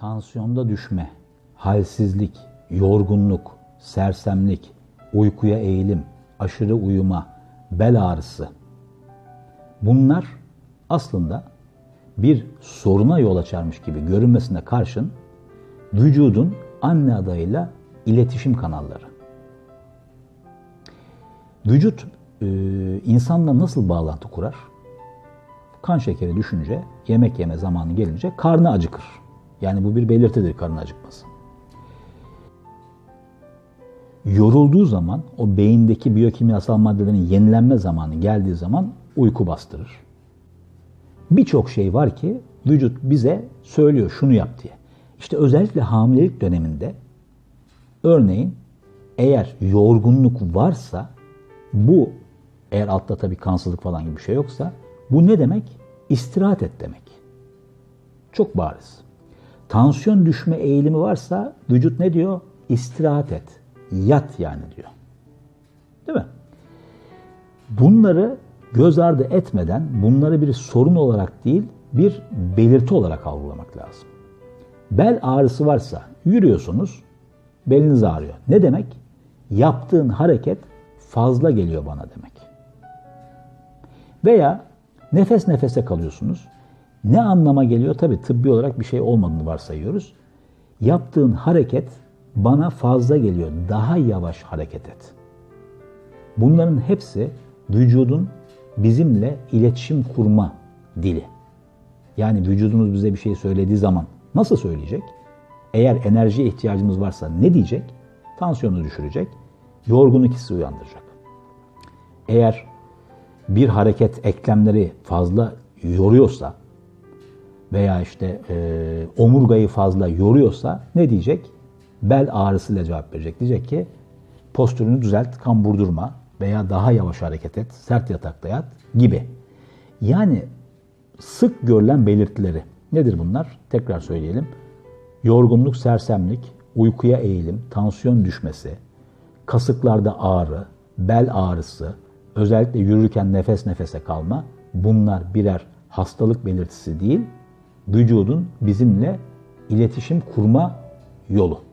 tansiyonda düşme, halsizlik, yorgunluk, sersemlik, uykuya eğilim, aşırı uyuma, bel ağrısı. Bunlar aslında bir soruna yol açarmış gibi görünmesine karşın vücudun anne adayıyla iletişim kanalları. Vücut e, insanla nasıl bağlantı kurar? Kan şekeri düşünce, yemek yeme zamanı gelince karnı acıkır. Yani bu bir belirtidir karın acıkması. Yorulduğu zaman o beyindeki biyokimyasal maddelerin yenilenme zamanı geldiği zaman uyku bastırır. Birçok şey var ki vücut bize söylüyor şunu yap diye. İşte özellikle hamilelik döneminde örneğin eğer yorgunluk varsa bu eğer altta tabii kansızlık falan gibi bir şey yoksa bu ne demek? İstirahat et demek. Çok bariz. Tansiyon düşme eğilimi varsa vücut ne diyor? İstirahat et. Yat yani diyor. Değil mi? Bunları göz ardı etmeden bunları bir sorun olarak değil bir belirti olarak algılamak lazım. Bel ağrısı varsa yürüyorsunuz, beliniz ağrıyor. Ne demek? Yaptığın hareket fazla geliyor bana demek. Veya nefes nefese kalıyorsunuz. Ne anlama geliyor? Tabi tıbbi olarak bir şey olmadığını varsayıyoruz. Yaptığın hareket bana fazla geliyor. Daha yavaş hareket et. Bunların hepsi vücudun bizimle iletişim kurma dili. Yani vücudumuz bize bir şey söylediği zaman nasıl söyleyecek? Eğer enerjiye ihtiyacımız varsa ne diyecek? Tansiyonu düşürecek, yorgunluk hissi uyandıracak. Eğer bir hareket eklemleri fazla yoruyorsa veya işte e, omurgayı fazla yoruyorsa ne diyecek? Bel ağrısıyla cevap verecek. Diyecek ki postürünü düzelt, kambur durma veya daha yavaş hareket et, sert yatakta yat gibi. Yani sık görülen belirtileri nedir bunlar? Tekrar söyleyelim. Yorgunluk, sersemlik, uykuya eğilim, tansiyon düşmesi, kasıklarda ağrı, bel ağrısı, özellikle yürürken nefes nefese kalma bunlar birer hastalık belirtisi değil, vücudun bizimle iletişim kurma yolu.